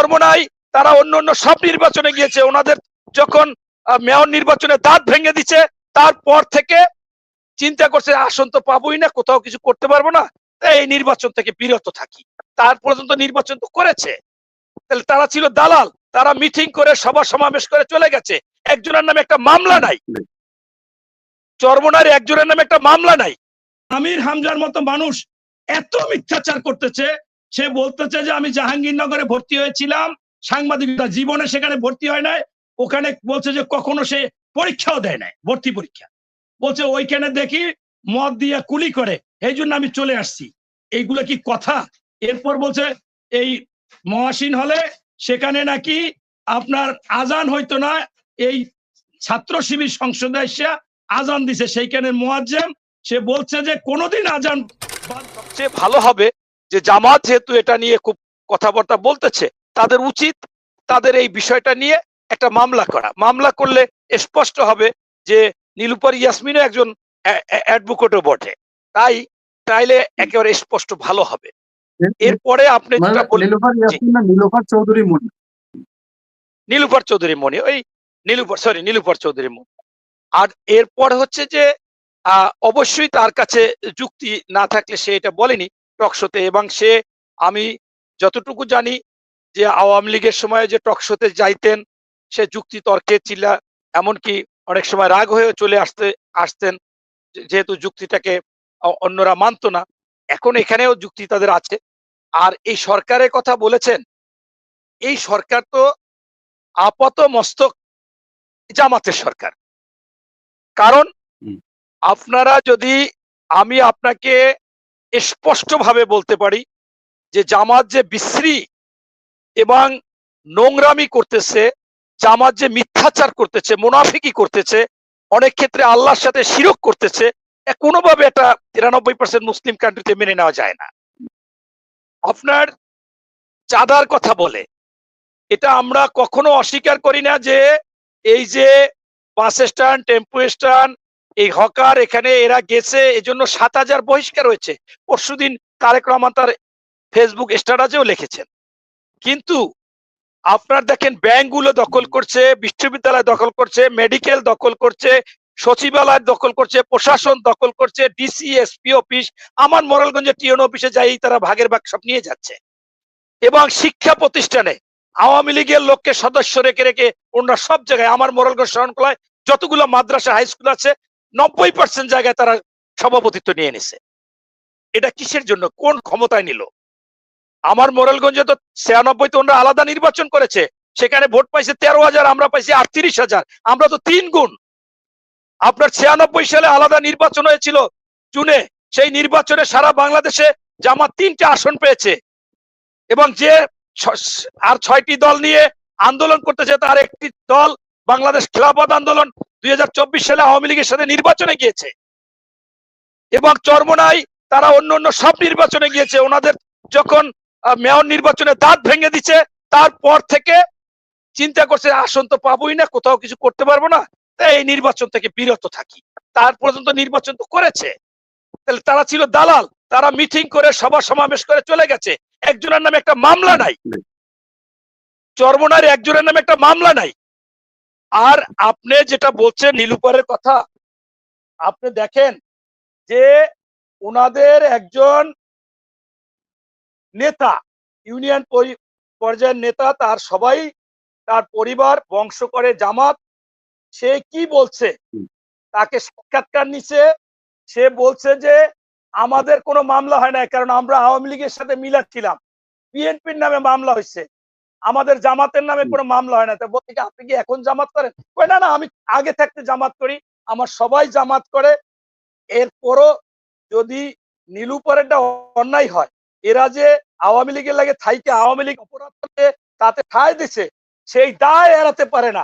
চরমনাই তারা অন্য অন্য সব নির্বাচনে গিয়েছে। ওনাদের যখন মেয়র নির্বাচনে দাঁত ভেঙে দিচ্ছে, তারপর থেকে চিন্তা করছে, আসন তো পাবোই না, কোথাও কিছু করতে পারব না। এই নির্বাচন থেকে বিরত থাকি। তার পর্যন্ত নির্বাচন তো করেছে। তাহলে তারা ছিল দালাল, তারা মিটিং করে, সভা সমাবেশ করে চলে গেছে। একজনের নামে একটা মামলা নাই। চরমনার একজনের নামে একটা মামলা নাই। আমির হামজার মতো মানুষ এত মিথ্যাচার করতেছে সে বলতেছে যে আমি জাহাঙ্গীরনগরে ভর্তি হয়েছিলাম, সাংবাদিকতা জীবনে সেখানে ভর্তি হয় নাই, ওখানে বলছে যে কখনো সে পরীক্ষাও দেয় নাই, ভর্তি পরীক্ষা। বলছে ওইখানে দেখি মদ দিয়ে কুলি করে, এই জন্য আমি চলে আসছি। এইগুলো কি কথা? এরপর বলছে এই মহাসীন হলে সেখানে নাকি আপনার আজান হইতো না, এই ছাত্র শিবির সংসদে এসে আজান দিছে সেইখানে মোয়াজ্জেম, সে বলছে যে কোনোদিন আজান সবচেয়ে ভালো হবে যে জামাত যেহেতু এটা নিয়ে খুব কথাবার্তা বলতেছে তাদের উচিত তাদের এই বিষয়টা নিয়ে একটা মামলা করা। মামলা করলে স্পষ্ট হবে যে নীলুপার ইয়াসমিনও একজন অ্যাডভোকেটও বটে। তাই তাইলে একেবারে স্পষ্ট ভালো হবে। এরপরে আপনি মানে যেটা বললেন নীলোফার ইয়াসমিন না নীলোফার চৌধুরী মনি? নীলুফার চৌধুরী মনি ওই নীলুফার সরি নীলুফার চৌধুরী মনি। আর এরপর হচ্ছে যে আহ, অবশ্যই তার কাছে যুক্তি না থাকলে সে এটা বলেনি। টকশোতে এবং সে আমি যতটুকু জানি যে আওয়ামী লীগের সময় যে টকশোতে যাইতেন সে যুক্তি তর্কে চিল্লা এমনকি অনেক সময় রাগ হয়ে চলে আসতে আসতেন যেহেতু যুক্তিটাকে অন্যরা মানতো না এখন এখানেও যুক্তি তাদের আছে। আর এই সরকারের কথা বলেছেন এই সরকার তো আপাত মস্তক জামাতের সরকার। কারণ আপনারা যদি আমি আপনাকে স্পষ্টভাবে বলতে পারি যে জামাত যে বিশ্রী এবং নোংরামি করতেছে, জামাত যে মিথ্যাচার করতেছে, মুনাফিকি করতেছে, অনেক ক্ষেত্রে আল্লাহর সাথে শিরক করতেছে কোনোভাবে এটা তিরানব্বই পার্সেন্ট মুসলিম কান্ট্রিতে মেনে নেওয়া যায় না। আপনার চাঁদার কথা বলে, এটা আমরা কখনো অস্বীকার করি না যে এই যে বাস স্ট্যান্ড টেম্পো স্ট্যান্ড এই হকার এখানে এরা গেছে, এজন্য সাত হাজার বহিষ্কার হয়েছে। পরশুদিন তারেক রহমান তার ফেসবুক স্ট্যাটাসেও লিখেছেন। কিন্তু আপনার দেখেন ব্যাংকগুলো দখল করছে, বিশ্ববিদ্যালয় দখল করছে মেডিকেল দখল করছে, সচিবালয় দখল করছে, প্রশাসন দখল করছে ডিসি এসপি অফিস আমার মোরালগঞ্জে টিএন অফিসে যাই তারা ভাগের ভাগ সব নিয়ে যাচ্ছে। এবং শিক্ষা প্রতিষ্ঠানে আওয়ামী লীগের লোককে সদস্য রেখে রেখে ওনারা সব জায়গায়, আমার মোরালগঞ্জ শরণকলায় যতগুলো মাদ্রাসা হাই স্কুল আছে নব্বই পার্সেন্ট জায়গায় তারা সভাপতিত্ব নিয়ে নিছে। এটা কিসের জন্য? কোন ক্ষমতায় নিল? আমার মোরালগঞ্জে তো ছিয়ানব্বই তো ওনারা আলাদা নির্বাচন করেছে। সেখানে ভোট পাইছে তেরো হাজার, আমরা পাইছি আটত্রিশ হাজার। আমরা তো তিন গুণ। আপনার ছিয়ানব্বই সালে আলাদা নির্বাচন হয়েছিল জুনে। সেই নির্বাচনে সারা বাংলাদেশে জামাত তিনটে আসন পেয়েছে। এবং যে আর ছয়টি দল নিয়ে আন্দোলন করতেছে, তার একটি দল বাংলাদেশ খেলাফত আন্দোলন দুই হাজার চব্বিশ সালে আওয়ামী লীগের সাথে নির্বাচনে গিয়েছে। এবং চরমনাই তারা অন্য অন্য সব নির্বাচনে গিয়েছে। ওনাদের যখন মেয়র নির্বাচনে দাঁত ভেঙে দিচ্ছে, তারপর থেকে চিন্তা করছে, আসন তো পাবোই না, কোথাও কিছু করতে পারব না। তাই এই নির্বাচন থেকে বিরত থাকি। তার পর্যন্ত নির্বাচন তো করেছে। তাহলে তারা ছিল দালাল। তারা মিটিং করে, সভা সমাবেশ করে চলে গেছে। একজনের নামে একটা মামলা নাই। চরমনার একজনের নামে একটা মামলা নাই। আর আপনি যেটা বলছেন নীলুপারের কথা আপনি দেখেন যে ওনাদের একজন নেতা ইউনিয়ন পর্যায়ের নেতা তার সবাই তার পরিবার বংশ করে জামাত সে কি বলছে? তাকে সাক্ষাৎকার নিছে সে বলছে যে আমাদের কোনো মামলা হয় না কারণ আমরা আওয়ামী লীগের সাথে মিলাচ্ছিলাম বিএনপির নামে মামলা হয়েছে আমাদের জামাতের নামে কোনো মামলা হয় না। তা বলছে কি, আপনি কি এখন জামাত করেন? কই না না আমি আগে থাকতে জামাত করি। আমার সবাই জামাত করে। এরপরও যদি নীলুপরেরটা অন্যায় হয় এরা যে আওয়ামী লীগের লাগে থাইকে আওয়ামী লীগ অপরাধ করতে তাতে ঠায় দিছে সেই দায় এড়াতে পারে না।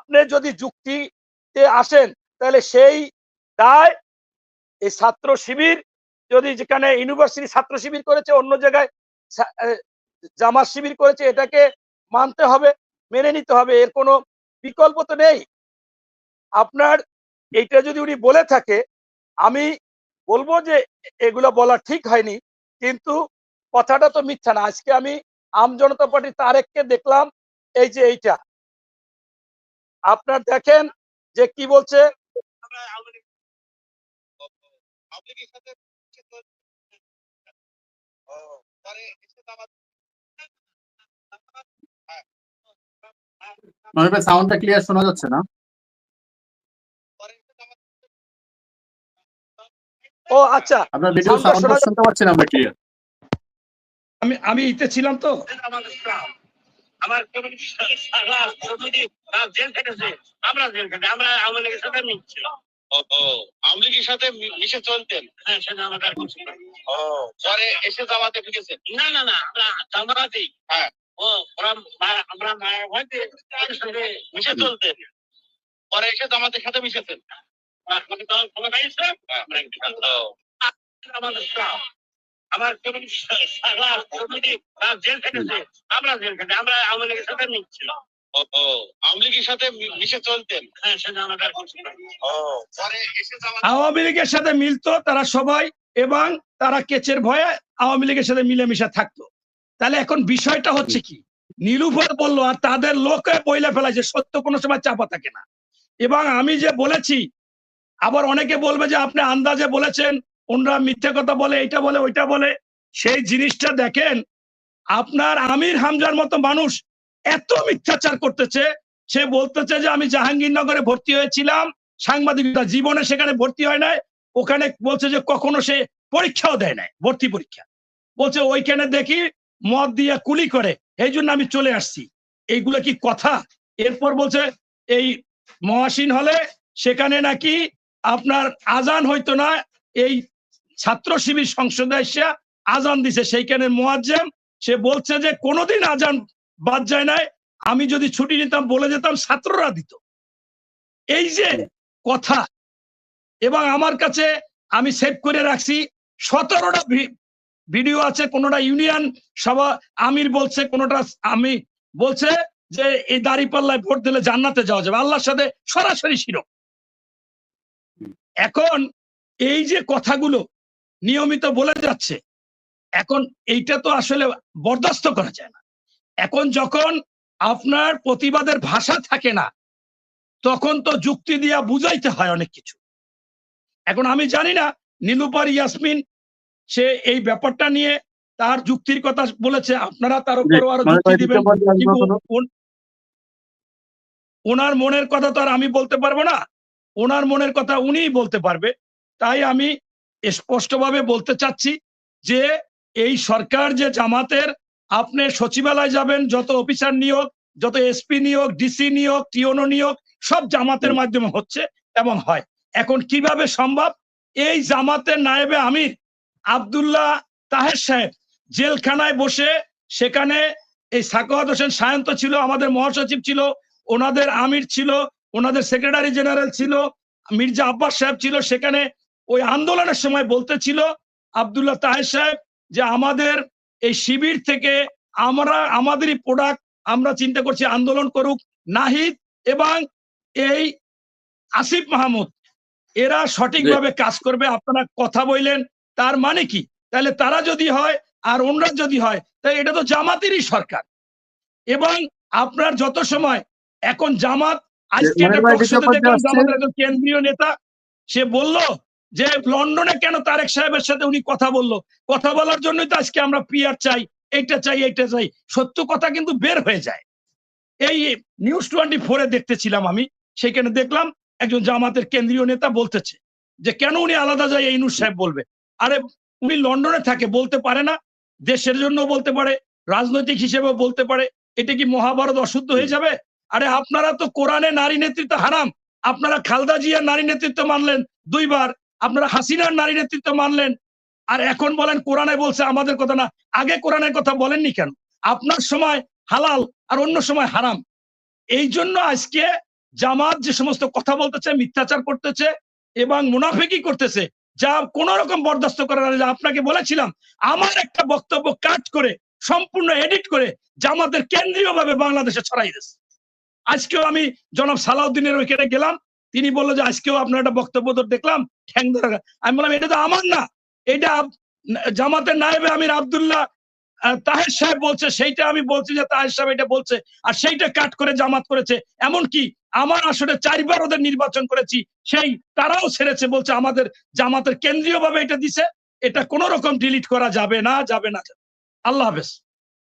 আপনি যদি যুক্তিতে আসেন তাহলে সেই দায় এই ছাত্র শিবির যদি যেখানে ইউনিভার্সিটি ছাত্র শিবির করেছে অন্য জায়গায় জামাত শিবির করেছে এটাকে মানতে হবে, মেনে নিতে হবে, এর কোনো বিকল্প তো নেই। আপনার এইটা যদি উনি বলে থাকে, আমি বলব যে এগুলো বলা ঠিক হয়নি, কিন্তু কথাটা তো মিথ্যা না। আজকে আমি আম জনতা পার্টি তারেককে দেখলাম, এই যে এইটা। আপনার দেখেন যে কি বলছে? মনে সাউন্ডটা ক্লিয়ার শোনা যাচ্ছে না? ও আচ্ছা। আপনার ভিডিও Sound সাউন্ড শুনতে পাচ্ছি না আমরা ক্লিয়ার আমি আমি ইতে ছিলাম তো। আমার জেল খেটেছে। আমরা জেল খেটে আমরা আওয়ামী লীগের সাথে মিশছি। ও ও আওয়ামী লীগের সাথে মিশে চলতেন? হ্যাঁ সেটা আমাদের ও পরে এসে জামাতে ঢুকেছেন না না না আমরা জামাতেই। হ্যাঁ। আমরা মায়ের সঙ্গে মিশে চলতেন পরে এসে জামাতের সাথে মিশেছেন আমরা একটু ও আমার কোনো জেল খেটেছে। আমরা জেল খেটে আমরা আওয়ামী লীগের সাথে মিশছি। ও ও আওয়ামী লীগের সাথে মি- মিশে চলতেন? হ্যাঁ সেটা আমাদের ও পরে আওয়ামী লীগের সাথে মিলতো তারা সবাই এবং তারা কেচের ভয়ে আওয়ামী লীগের সাথে মিলেমিশে থাকতো। তাহলে এখন বিষয়টা হচ্ছে কি? নীলুফার বলল, আর তাদের লোকে বইলে ফেলা যে সত্য কোনো সময় চাপা থাকে না। এবং আমি যে বলেছি, আবার অনেকে বলবে যে আপনি আন্দাজে বলেছেন ওনরা মিথ্যে কথা বলে এটা বলে, ওইটা বলে। সেই জিনিসটা দেখেন, আপনার আমির হামজার মতো মানুষ এত মিথ্যাচার করতেছে, সে বলতেছে যে আমি জাহাঙ্গীরনগরে ভর্তি হয়েছিলাম, সাংবাদিকতা জীবনে সেখানে ভর্তি হয় নাই, ওখানে বলছে যে কখনো সে পরীক্ষাও দেয় নাই, ভর্তি পরীক্ষা। বলছে, ওইখানে দেখি মদ দিয়ে কুলি করে, এই জন্য আমি চলে আসছি। এইগুলো কি কথা? এরপর বলছে, এই মহাসীন হলে সেখানে নাকি আপনার আজান হইতো না, এই ছাত্র শিবির সংসদে এসে আজান দিছে। সেইখানে মোয়াজ্জেম, সে বলছে যে, কোনোদিন আজান বাদ যায় নাই, আমি যদি ছুটি নিতাম, বলে যেতাম ছাত্ররা দিত। এই যে কথা, এবং আমার কাছে আমি সেভ করে রাখছি, সতেরোটা ভিডিও আছে, কোনোটা ইউনিয়ন সভা, আমির বলছে, কোনোটা আমি বলছে যে এই দাড়ি পাল্লায় ভোট দিলে জান্নাতে যাওয়া যাবে। আল্লাহর সাথে সরাসরি ছিল এখন এই যে কথাগুলো নিয়মিত বলে যাচ্ছে, এখন এইটা তো আসলে বরদাস্ত করা যায় না। এখন যখন আপনার প্রতিবাদের ভাষা থাকে না, তখন তো যুক্তি দিয়া বুঝাইতে হয় অনেক কিছু। এখন আমি জানি না, নীলুপার ইয়াসমিন সে এই ব্যাপারটা নিয়ে তার যুক্তির কথা বলেছে। আপনারা তার উপরও আরও মানে যুক্তি দিবেন। ওনার মনের কথা তো আর আমি বলতে পারব না। ওনার মনের কথা উনিই বলতে পারবে। তাই আমি স্পষ্টভাবে বলতে চাচ্ছি যে এই সরকার যে জামাতের আপনি সচিবালয় যাবেন যত অফিসার নিয়োগ যত এসপি নিয়োগ ডিসি নিয়োগ টিওনো নিয়োগ সব জামাতের মাধ্যমে হচ্ছে এবং হয়। এখন কীভাবে সম্ভব? এই জামাতের নায়েবে আমির আব্দুল্লাহ তাহের সাহেব জেলখানায় বসে সেখানে এই সাকওয়াত হোসেন সায়ন্ত ছিল আমাদের মহাসচিব ছিল ওনাদের আমির ছিল ওনাদের সেক্রেটারি জেনারেল ছিল মির্জা আব্বাস সাহেব ছিল সেখানে ওই আন্দোলনের সময় বলতেছিল আব্দুল্লাহ তাহের সাহেব যে আমাদের এই শিবির থেকে আমরা আমাদেরই প্রোডাক্ট আমরা চিন্তা করছি আন্দোলন করুক। নাহিদ এবং এই আসিফ মাহমুদ এরা সঠিকভাবে কাজ করবে আপনারা কথা বললেন। তার মানে কি? তাহলে তারা যদি হয় আর ওনরা যদি হয় তাহলে এটা তো জামাতেরই সরকার। এবং আপনার যত সময় এখন জামাত আজকে জামাতের একজন কেন্দ্রীয় নেতা সে বলল যে লন্ডনে কেন তারেক সাহেবের সাথে উনি কথা বলল? কথা বলার জন্যই তো আজকে আমরা পিআর চাই এইটা চাই এইটা চাই। সত্য কথা কিন্তু বের হয়ে যায়। এই নিউজ টোয়েন্টি ফোরে দেখতেছিলাম আমি সেখানে দেখলাম একজন জামাতের কেন্দ্রীয় নেতা বলতেছে যে কেন উনি আলাদা যায় এই সাহেব বলবে? আরে উনি লন্ডনে থাকে, বলতে পারে না। দেশের জন্য বলতে পারে, রাজনৈতিক হিসেবে বলতে পারে। এটা কি মহাভারত অশুদ্ধ হয়ে যাবে? আরে আপনারা তো কোরআনে নারী নেতৃত্ব হারাম। আপনারা খালদা জিয়ার নারী নেতৃত্ব মানলেন দুইবার। আপনারা হাসিনার নারী নেতৃত্ব মানলেন। আর এখন বলেন কোরআনে বলছে আমাদের কথা না। আগে কোরআনের কথা বলেননি কেন? আপনার সময় হালাল আর অন্য সময় হারাম। এই জন্য আজকে জামাত যে সমস্ত কথা বলতেছে, মিথ্যাচার করতেছে এবং মুনাফেকি করতেছে যা কোন রকম বরদাস্ত করার না। আপনাকে বলেছিলাম, আমার একটা বক্তব্য কাট করে, সম্পূর্ণ এডিট করে জামাতের কেন্দ্রীয় ভাবে বাংলাদেশে ছড়াই দিয়েছে আজকেও আমি জনাব সালাউদ্দিনের ওইখানে গেলাম, তিনি বলল যে আজকেও আপনার একটা বক্তব্য তো দেখলাম, ঠ্যাং ধরা আমি বললাম, এটা তো আমার না, এটা জামাতের নায়েবে আমির আব্দুল্লাহ তাহের সাহেব বলছে, সেইটা আমি বলছি যে তাহের সাহেব এটা বলছে, আর সেইটা কাট করে জামাত করেছে। এমন কি আমার আসলে চারবার ওদের নির্বাচন করেছি, সেই তারাও ছেড়েছে, বলছে আমাদের জামাতের কেন্দ্রীয় ভাবে এটা দিছে, এটা কোন রকম ডিলিট করা যাবে না যাবে না। আল্লাহ হাফেজ।